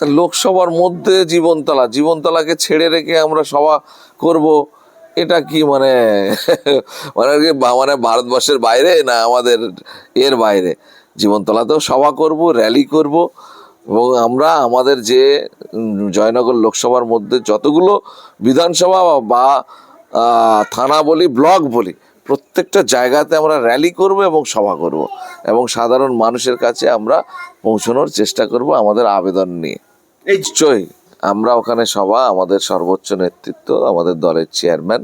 তা লোকসভার মধ্যে জীবনতলা, জীবনতলাকে ছেড়ে রেখে আমরা সভা করব, এটা কি মানে মানে কি মানে ভারতবর্ষের বাইরে না আমাদের এর বাইরে? জীবনতলাতেও সভা করব র্যালি করব এবং আমরা আমাদের যে জয়নগর লোকসভার মধ্যে যতগুলো বিধানসভা বা থানা বলি, ব্লক বলি, প্রত্যেকটা জায়গাতে আমরা র্যালি করব এবং সভা করব এবং সাধারণ মানুষের কাছে আমরা পৌঁছানোর চেষ্টা করব আমাদের আবেদন নিয়ে। নিশ্চয়ই। আমরা ওখানে সভা আমাদের সর্বোচ্চ নেতৃত্ব, আমাদের দলের চেয়ারম্যান,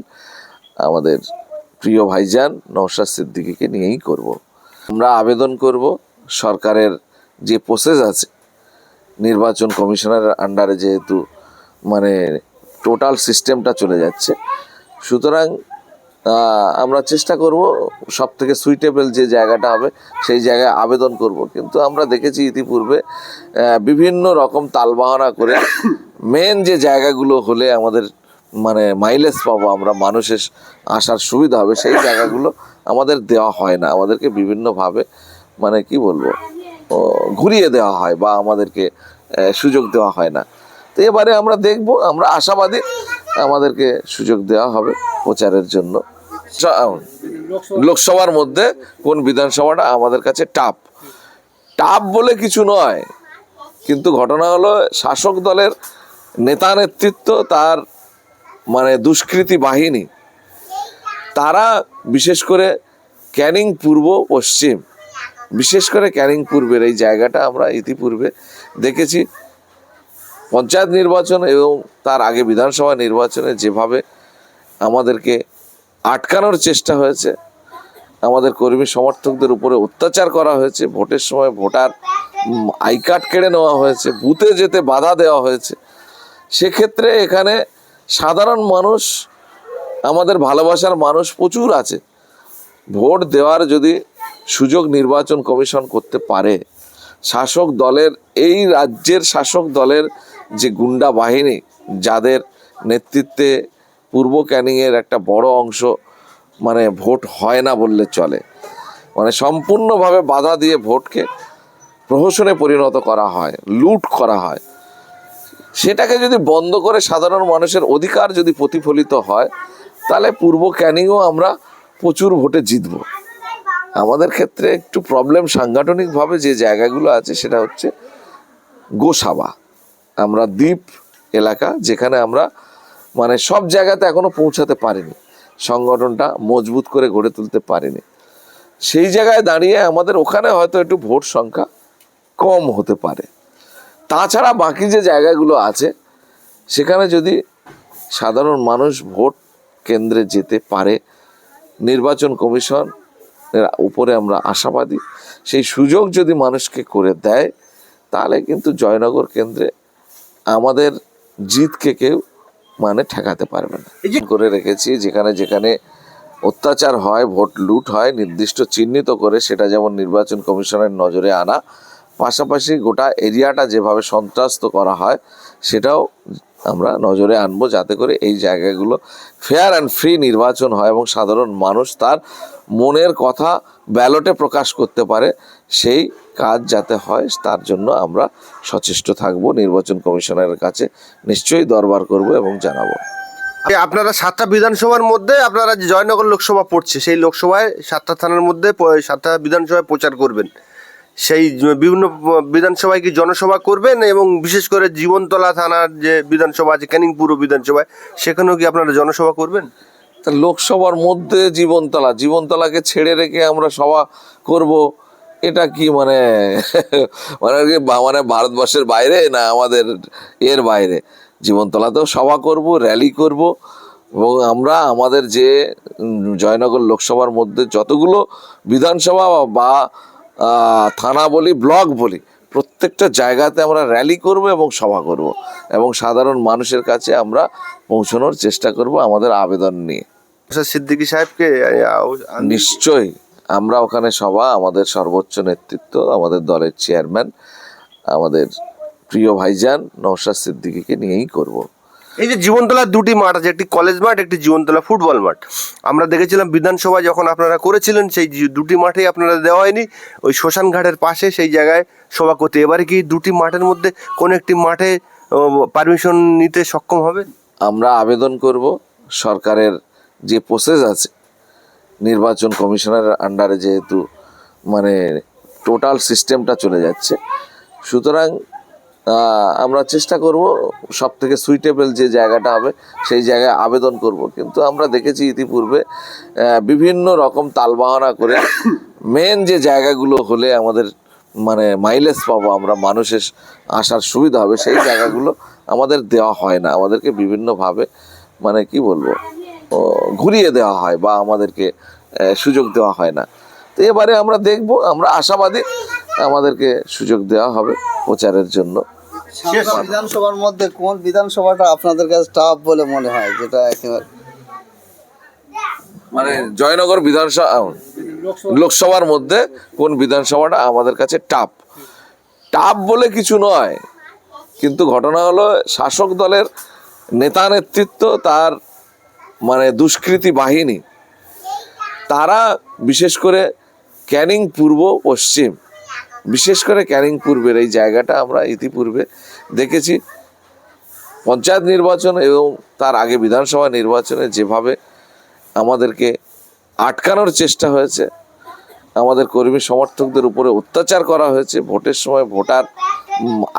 আমাদের প্রিয় ভাইজান নৌশাদ সিদ্দিকিকে নিয়েই করব। আমরা আবেদন করব সরকারের যে প্রসেস আছে, নির্বাচন কমিশনারের আন্ডারে যেহেতু মানে টোটাল সিস্টেমটা চলে যাচ্ছে, সুতরাং আমরা চেষ্টা করব সব থেকে সুইটেবল যে জায়গাটা হবে, সেই জায়গায় আবেদন করব। কিন্তু আমরা দেখেছি ইতিপূর্বে বিভিন্ন রকম তালবাহানা করে মেন যে জায়গাগুলো হলে আমাদের মানে মাইলেজ পাবো আমরা, মানুষের আসার সুবিধা হবে, সেই জায়গাগুলো আমাদের দেওয়া হয় না। আমাদেরকে বিভিন্নভাবে মানে কি বলব ঘুরিয়ে দেওয়া হয় বা আমাদেরকে সুযোগ দেওয়া হয় না। তো এবারে আমরা দেখব, আমরা আশাবাদী আমাদেরকে সুযোগ দেওয়া হবে প্রচারের জন্য। লোকসভার মধ্যে কোন বিধানসভাটা আমাদের কাছে টাপ টাপ বলে কিছু নয়, কিন্তু ঘটনা হলো শাসক দলের নেতা নেতৃত্ব তার মানে দুষ্কৃতী বাহিনী, তারা বিশেষ করে ক্যানিং পূর্ব পশ্চিম, বিশেষ করে ক্যানিং পূর্বের এই জায়গাটা আমরা ইতিপূর্বে দেখেছি। পঞ্চায়েত নির্বাচন এবং তার আগে বিধানসভা নির্বাচনে যেভাবে আমাদেরকে আটকানোর চেষ্টা হয়েছে। আমাদের কর্মী সমর্থকদের উপরে অত্যাচার করা হয়েছে। ভোটের সময় ভোটার আই কার্ড কেড়ে নেওয়া হয়েছে, বুথে যেতে বাধা দেওয়া হয়েছে। সেক্ষেত্রে এখানে সাধারণ মানুষ, আমাদের ভালোবাসার মানুষ প্রচুর আছে। ভোট দেওয়ার যদি সুযোগ নির্বাচন কমিশন করতে পারে, শাসক দলের, এই রাজ্যের শাসক দলের যে গুন্ডা বাহিনী, যাদের নেতৃত্বে পূর্ব ক্যানিংয়ের একটা বড় অংশ মানে ভোট হয় না বললে চলে। মানে সম্পূর্ণভাবে বাধা দিয়ে ভোটকে প্রহসনে পরিণত করা হয়, লুট করা হয়। সেটাকে যদি বন্ধ করে সাধারণ মানুষের অধিকার যদি প্রতিফলিত হয়, তাহলে পূর্ব ক্যানিংও আমরা প্রচুর ভোটে জিতব। আমাদের ক্ষেত্রে একটু প্রবলেম সাংগঠনিকভাবে যে জায়গাগুলো আছে, সেটা হচ্ছে গোসাবা। আমরা দ্বীপ এলাকা যেখানে আমরা মানে সব জায়গাতে এখনও পৌঁছাতে পারিনি। সংগঠনটা মজবুত করে গড়ে তুলতে পারেনি। সেই জায়গায় দাঁড়িয়ে আমাদের ওখানে হয়তো একটু ভোট সংখ্যা কম হতে পারে। তাছাড়া বাকি যে জায়গাগুলো আছে, সেখানে যদি সাধারণ মানুষ ভোট কেন্দ্রে যেতে পারে, নির্বাচন কমিশন উপরে আমরা আশাবাদী। সেই সুযোগ যদি মানুষকে করে দেয়, তাহলে কিন্তু জয়নগর কেন্দ্রে আমাদের জিতকে কেউ মানে ঠেকাতে পারবে না। করে রেখেছি যেখানে যেখানে অত্যাচার হয় ভোট লুট হয় নির্দিষ্ট চিহ্নিত করে সেটা যেমন নির্বাচন কমিশনের নজরে আনা পাশাপাশি গোটা এরিয়াটা যেভাবে সন্ত্রাস্ত করা হয় সেটাও আমরা নজরে আনব যাতে করে এই জায়গাগুলো ফেয়ার অ্যান্ড ফ্রি নির্বাচন হয় এবং সাধারণ মানুষ তার মনের কথা ব্যালটে প্রকাশ করতে পারে সেই কাজ যাতে হয় তার জন্য আমরা সচেষ্ট থাকব। নির্বাচন কমিশনের কাছে নিশ্চয়ই দরবার করব এবং জানাব। আপনারা সাতটা বিধানসভার মধ্যে আপনারা যে জয়নগর লোকসভা পড়ছে সেই লোকসভায় সাতটা থানার মধ্যে সাতটা বিধানসভায় প্রচার করবেন। সেই বিভিন্ন বিধানসভায় কি জনসভা করবেন এবং বিশেষ করে জীবনতলা থানার যে বিধানসভা আছে ক্যানিং পুরো বিধানসভায় সেখানেও কি আপনারা জনসভা করবেন? তা লোকসভার মধ্যে জীবনতলা জীবনতলাকে ছেড়ে রেখে আমরা সভা করব। এটা কি মানে মানে কি মানে ভারতবর্ষের বাইরে না আমাদের এর বাইরে? জীবনতলাতেও সভা করব র্যালি করব এবং আমরা আমাদের যে জয়নগর লোকসভার মধ্যে যতগুলো বিধানসভা বা থানা বলি ব্লক বলি প্রত্যেকটা জায়গাতে আমরা র্যালি করব এবং সভা করব এবং সাধারণ মানুষের কাছে আমরা পৌঁছানোর চেষ্টা করব আমাদের আবেদন নিয়ে। সিদ্দিকী সাহেবকে নিশ্চয়ই। আমরা ওখানে সভা আমাদের সর্বোচ্চ নেতৃত্ব আমাদের দলের চেয়ারম্যান আমাদের প্রিয় ভাইজান নৌশাদ সিদ্দিকীকে নিয়েই করব। এই যে জীবনতলার দুটি মাঠ আছে একটি কলেজ মাঠ একটি জীবনতলা ফুটবল মাঠ। আমরা দেখেছিলাম বিধানসভা যখন আপনারা করেছিলেন সেই দুটি মাঠেই আপনারা দেওয়া হয়নি। ওই শ্মশান ঘাটের পাশে সেই জায়গায় সভা করতে। এবারে কি দুটি মাঠের মধ্যে কোন একটি মাঠে পারমিশন নিতে সক্ষম হবে? আমরা আবেদন করব সরকারের যে প্রসেস আছে নির্বাচন কমিশনের আন্ডারে যেহেতু মানে টোটাল সিস্টেমটা চলে যাচ্ছে। সুতরাং আমরা চেষ্টা করব সব থেকে সুইটেবল যে জায়গাটা হবে, সেই জায়গায় আবেদন করব। কিন্তু আমরা দেখেছি ইতিপূর্বে বিভিন্ন রকম তালবাহানা করে মেন যে জায়গাগুলো হলে আমাদের মানে মাইলেজ পাবো, আমরা মানুষের আসার সুবিধা হবে, সেই জায়গাগুলো আমাদের দেওয়া হয় না। আমাদেরকে বিভিন্নভাবে মানে কি বলব ঘুরিয়ে দেওয়া হয় বা আমাদেরকে সুযোগ দেওয়া হয় না। তো এবারে আমরা দেখব আমরা আশাবাদী আমাদেরকে সুযোগ দেওয়া হবে প্রচারের জন্য। বিধানসভার মধ্যে কোন বিধানসভাটা আপনাদের কাছে টাফ বলে মনে হয় যেটা একেবারে মানে জয়নগর বিধানসভা লোকসভার মধ্যে কোন বিধানসভাটা আমাদের কাছে টাপ টাপ বলে কিছু নয় কিন্তু ঘটনা হলো শাসক দলের নেতা নেতৃত্ব তার মানে দুষ্কৃতি বাহিনী, তারা বিশেষ করে ক্যানিং পূর্ব পশ্চিম, বিশেষ করে ক্যানিং পূর্বের এই জায়গাটা আমরা ইতিপূর্বে দেখেছি। পঞ্চায়েত নির্বাচন এবং তার আগে বিধানসভা নির্বাচনে যেভাবে আমাদেরকে আটকানোর চেষ্টা হয়েছে, আমাদের কর্মী সমর্থকদের উপরে অত্যাচার করা হয়েছে, ভোটের সময় ভোটার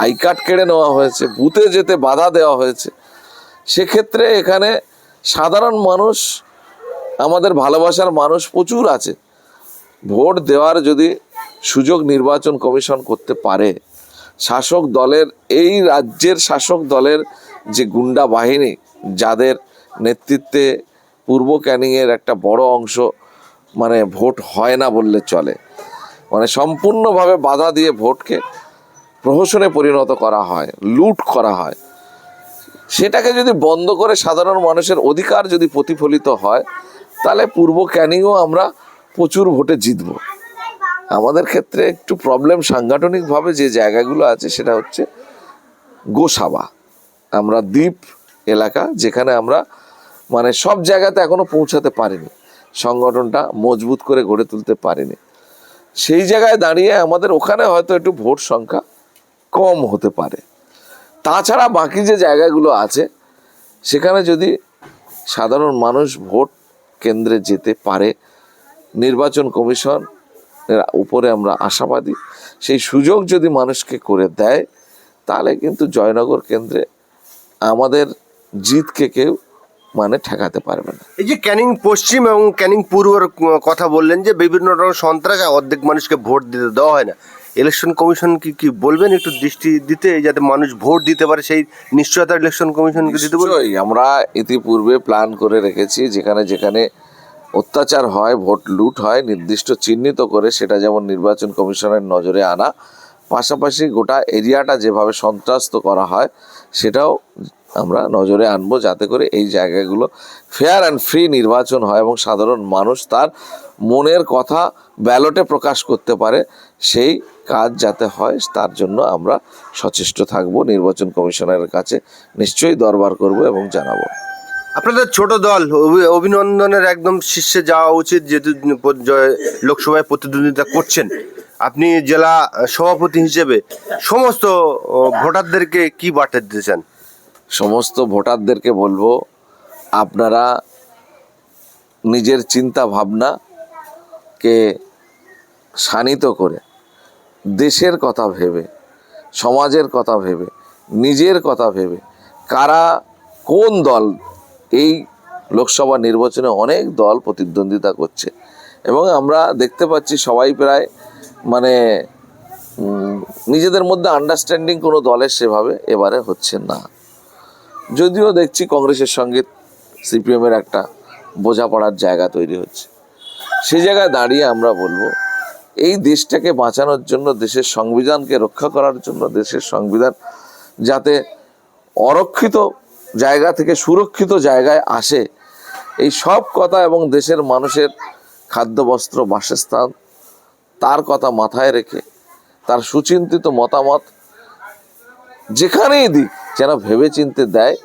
আই কার্ড কেড়ে নেওয়া হয়েছে, বুথে যেতে বাধা দেওয়া হয়েছে, সেক্ষেত্রে এখানে সাধারণ মানুষ, আমাদের ভালোবাসার মানুষ প্রচুর আছে। ভোট দেওয়ার যদি সুযোগ নির্বাচন কমিশন করতে পারে, শাসক দলের, এই রাজ্যের শাসক দলের যে গুন্ডা বাহিনী, যাদের নেতৃত্বে পূর্ব ক্যানিংয়ের একটা বড় অংশ মানে ভোট হয় না বললে চলে। মানে সম্পূর্ণভাবে বাধা দিয়ে ভোটকে প্রহসনে পরিণত করা হয়, লুট করা হয়। সেটাকে যদি বন্ধ করে সাধারণ মানুষের অধিকার যদি প্রতিফলিত হয়, তাহলে পূর্ব ক্যানিংও আমরা প্রচুর ভোটে জিতব। আমাদের ক্ষেত্রে একটু প্রবলেম সাংগঠনিকভাবে যে জায়গাগুলো আছে, সেটা হচ্ছে গোসাবা। আমরা দ্বীপ এলাকা, যেখানে আমরা মানে সব জায়গাতে এখনও পৌঁছাতে পারিনি। সংগঠনটা মজবুত করে গড়ে তুলতে পারিনি। সেই জায়গায় দাঁড়িয়ে আমাদের ওখানে হয়তো একটু ভোট সংখ্যা কম হতে পারে। তাছাড়া বাকি যে জায়গাগুলো আছে, সেখানে যদি সাধারণ মানুষ ভোট কেন্দ্রে যেতে পারে, নির্বাচন কমিশন উপরে আমরা আশাবাদী, সেই সুযোগ যদি মানুষকে করে দেয়, তাহলে কিন্তু জয়নগর কেন্দ্রে আমাদের জিতকে কেউ মানে ঠেকাতে পারবে না। এই যে ক্যানিং পশ্চিম এবং ক্যানিং পূর্বর কথা বললেন যে বিভিন্ন রকম সন্ত্রাস অর্ধেক মানুষকে ভোট দিতে দেওয়া হয় না। ইলেকশন কমিশন কি কি বলবেন? একটু দৃষ্টি দিতে, যাতে মানুষ ভোট দিতে পারে, সেই নিশ্চয়তা ইলেকশন কমিশনকে দিতে বলবেন? আমরা ইতিপূর্বে প্ল্যান করে রেখেছি, যেখানে যেখানে অত্যাচার হয়, ভোট লুট হয়, নির্দিষ্ট চিহ্নিত করে সেটা যেমন নির্বাচন কমিশনের নজরে আনা, পাশাপাশি গোটা এরিয়াটা যেভাবে সন্ত্রাস্ত করা হয়, সেটাও আমরা নজরে আনব, যাতে করে এই জায়গাগুলো ফেয়ার অ্যান্ড ফ্রি নির্বাচন হয় এবং সাধারণ মানুষ তার মনের কথা ব্যালটে প্রকাশ করতে পারে, সেই কাজ যাতে হয় তার জন্য আমরা সচেষ্ট থাকব। নির্বাচন কমিশনের কাছে নিশ্চয়ই দরবার করব এবং জানাব। আপনাদের ছোট দল অভি- অভিনন্দনের একদম শীর্ষে যাওয়া উচিত যেহেতু লোকসভায় প্রতিদ্বন্দ্বিতা করছেন। আপনি জেলা সভাপতি হিসেবে সমস্ত ভোটারদেরকে কি বার্তা দিতে চান? সমস্ত ভোটারদেরকে বলব আপনারা নিজের চিন্তা ভাবনাকে শানিত করে দেশের কথা ভেবে, সমাজের কথা ভেবে, নিজের কথা ভেবে কারা কোন দল এই লোকসভা নির্বাচনে অনেক দল প্রতিদ্বন্দ্বিতা করছে। এবং আমরা দেখতে পাচ্ছি সবাই প্রায় মানে নিজেদের মধ্যে আন্ডারস্ট্যান্ডিং কোনো দলের সেভাবে এবারে হচ্ছে না। যদিও দেখছি কংগ্রেসের সঙ্গে সিপিএমের একটা বোঝাপড়ার জায়গা তৈরি হচ্ছে। সেই জায়গায় দাঁড়িয়ে আমরা বলব এই দেশটাকে বাঁচানোর জন্য, দেশের সংবিধানকে রক্ষা করার জন্য, দেশের সংবিধান যাতে অরক্ষিত জায়গা থেকে সুরক্ষিত জায়গায় আসে, এই সব কথা এবং দেশের মানুষের খাদ্য, বস্ত্র, বাসস্থান তার কথা মাথায় রেখে, তার সুচিন্তিত মতামত যেখানেই দিক, যেন ভেবে চিনতে দেয়,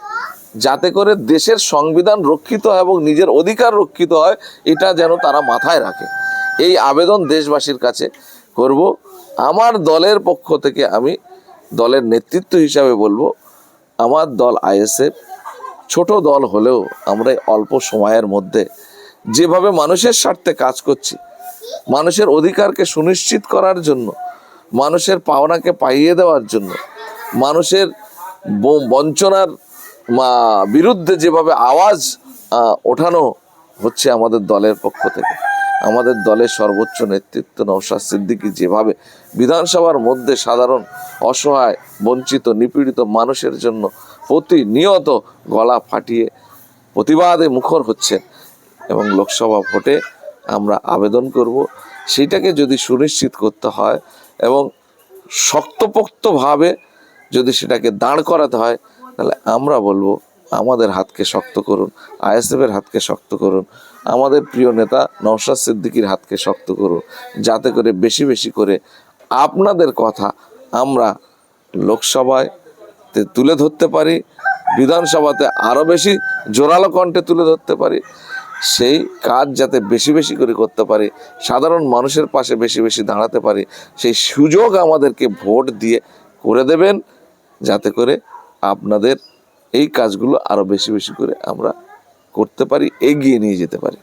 যাতে করে দেশের সংবিধান রক্ষিত হয় এবং নিজের অধিকার রক্ষিত হয়, এটা যেন তারা মাথায় রাখে। এই আবেদন দেশবাসীর কাছে করব। আমার দলের পক্ষ থেকে আমি দলের নেতৃত্ব হিসাবে বলব, আমার দল আইএসএফ, ছোট দল হলেও আমরা অল্প সময়ের মধ্যে যেভাবে মানুষের স্বার্থে কাজ করছি, মানুষের অধিকারকে সুনিশ্চিত করার জন্য, মানুষের পাওনাকে পাইয়ে দেওয়ার জন্য, মানুষের বঞ্চনার বিরুদ্ধে যেভাবে আওয়াজ ওঠানো হচ্ছে আমাদের দলের পক্ষ থেকে। আমাদের দলের সর্বোচ্চ নেতৃত্ব নৌশাদ সিদ্দিকী যেভাবে বিধানসভার মধ্যে সাধারণ, অসহায়, বঞ্চিত, নিপীড়িত মানুষের জন্য প্রতিনিয়ত গলা ফাটিয়ে প্রতিবাদে মুখর হচ্ছেন এবং লোকসভা ভোটে আমরা আবেদন করব সেইটাকে যদি সুনিশ্চিত করতে হয় এবং শক্তপোক্তভাবে যদি সেটাকে দাঁড় করাতে হয়, তাহলে আমরা বলব আমাদের হাতকে শক্ত করুন, আইএসএফের হাতকে শক্ত করুন, আমাদের প্রিয় নেতা নওশাদ সিদ্দিকীর হাতকে শক্ত করুন, যাতে করে বেশি বেশি করে আপনাদের কথা আমরা লোকসভায় তুলে ধরতে পারি, বিধানসভাতে আরও বেশি জোরালো কণ্ঠে তুলে ধরতে পারি, সেই কাজ যাতে বেশি বেশি করে করতে পারি, সাধারণ মানুষের পাশে বেশি বেশি দাঁড়াতে পারি, সেই সুযোগ আমাদেরকে ভোট দিয়ে করে দেবেন, যাতে করে আপনাদের এই কাজগুলো আরও বেশি বেশি করে আমরা করতে পারি এগিয়ে নিয়ে যেতে পারি।